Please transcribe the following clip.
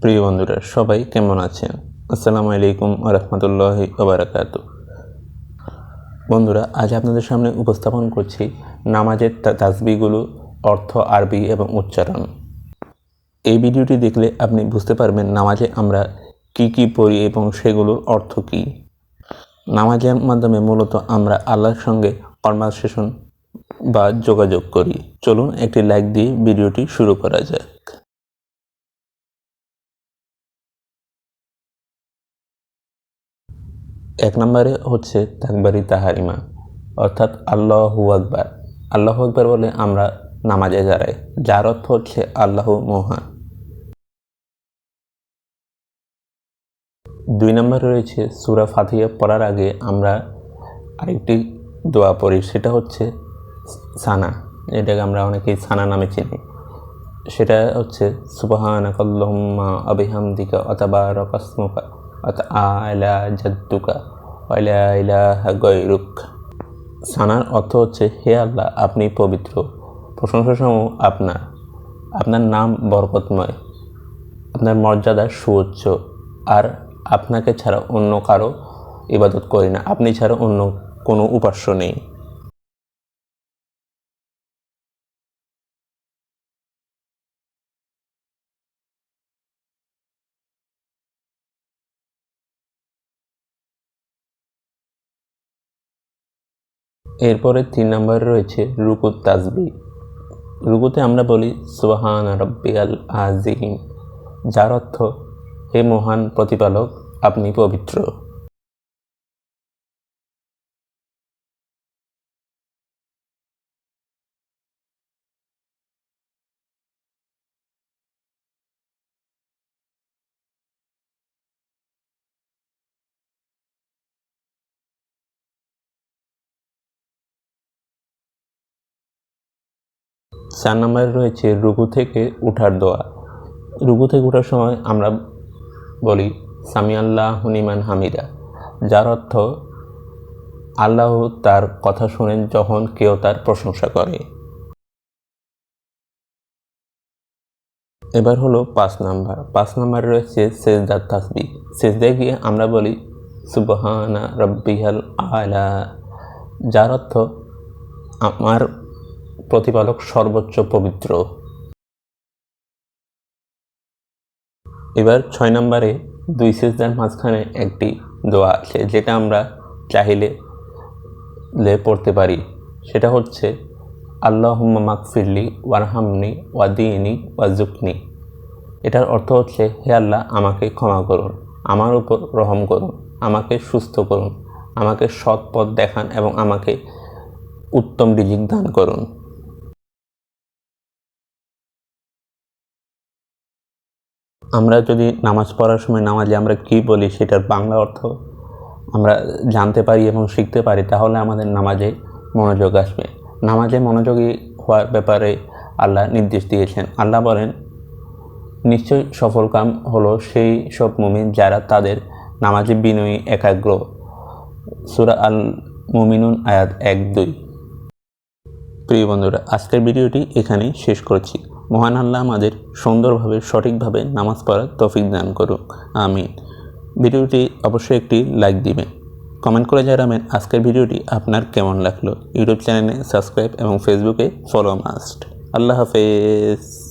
প্রিয় বন্ধুরা, সবাই কেমন আছেন? আসসালামু আলাইকুম রহমতুল্লাহি ওবরাকাত বন্ধুরা, আজ আপনাদের সামনে উপস্থাপন করছি নামাজের তা- তাসবিহগুলো, অর্থ, আরবি এবং উচ্চারণ। এই ভিডিওটি দেখলে আপনি বুঝতে পারবেন নামাজে আমরা কি কি পড়ি এবং সেগুলোর অর্থ কী। নামাজের মাধ্যমে মূলত আমরা আল্লাহর সঙ্গে কনভারসেশন বা যোগাযোগ করি। চলুন একটি লাইক দিয়ে ভিডিওটি শুরু করা যাক এক নম্বরে হচ্ছে তাকবারি তাহারিমা অর্থাৎ আল্লাহু আকবার। আল্লাহ আকবার বলে আমরা নামাজে দাঁড়াই, যার অর্থ হচ্ছে আল্লাহ মহান। দুই নম্বরে রয়েছে সুরা ফাতিহা পড়ার আগে আমরা আরেকটি দোয়া পড়ি, সেটা হচ্ছে সানা। এটাকে আমরা অনেকেই সানা নামে চিনি। সেটা হচ্ছে সুবাহানাকাল্লাহুম্মা আবিহামদিকা অথবা রকাসমুকা সানার অর্থ হচ্ছে, হে আল্লাহ, আপনি পবিত্র। প্রশংসা সমূহ আপনার। আপনার নাম বরকতময়। আপনার মর্যাদা সুউচ্চ। আর আপনাকে ছাড়া অন্য কারও ইবাদত করি না। আপনি ছাড়া অন্য কোনো উপাস্য নেই। এরপরে তিন নম্বরে রয়েছে রুকুত তাজবি রুকুতে আমরা বলি সোহান রব্বিয়াল আজিম যার অর্থ, হে মহান প্রতিপালক, আপনি পবিত্র। চার নম্বরে রয়েছে রুকু থেকে উঠার দোয়া। রুকু থেকে উঠার সময় আমরা বলি সামি আল্লাহ হুনিমান হামিদা। যার অর্থ, আল্লাহ তার কথা শোনেন যখন কেউ তার প্রশংসা করে। এবার হলো পাঁচ নাম্বার। পাঁচ নাম্বারে রয়েছে সেজদার তাসবি সেজদায় গিয়ে আমরা বলি, সুবহানা রব্বিহাল আলা। যার অর্থ, আমার প্রতিপালক সর্বোচ্চ পবিত্র। এবার ছয় নম্বরে দুই সেজদার মাঝখানে একটি দোয়া আছে, যেটা আমরা চাইলে লে পড়তে পারি। সেটা হচ্ছে আল্লাহ মাকফিরলি ওয়ারহামনি ওয়াদিনী ওয়াজুকনি এটার অর্থ হচ্ছে, হে আল্লাহ, আমাকে ক্ষমা করুন, আমার উপর রহম করুন, আমাকে সুস্থ করুন, আমাকে সৎ পথ দেখান এবং আমাকে উত্তম রিজিক দান করুন। আমরা যদি নামাজ পড়ার সময় নামাজে আমরা কি বলি সেটার বাংলা অর্থ আমরা জানতে পারি এবং শিখতে পারি, তাহলে আমাদের নামাজে মনোযোগ আসবে। নামাজে মনোযোগী হওয়ার ব্যাপারে আল্লাহ নির্দেশ দিয়েছেন। আল্লাহ বলেন নিশ্চয়ই সফল কাম হলো সেই সব মুমিন যারা তাদের নামাজে বিনয়ী, একাগ্র। সুরা আল মুমিনুন আয়াত এক দুই। প্রিয় বন্ধুরা, আজকের ভিডিওটি এখানেই শেষ করছি। মহান আল্লাহ আমাদের সুন্দরভাবে, সঠিকভাবে নামাজ পড়ার তৌফিক দান করুক। আমিন। ভিডিওটি অবশ্যই একটি লাইক দিবেন। কমেন্ট করে জানাবেন আজকের ভিডিওটি আপনার কেমন লাগল। ইউটিউব চ্যানেলে সাবস্ক্রাইব এবং ফেসবুকে ফলো মাস্ট। আল্লাহ হাফেজ।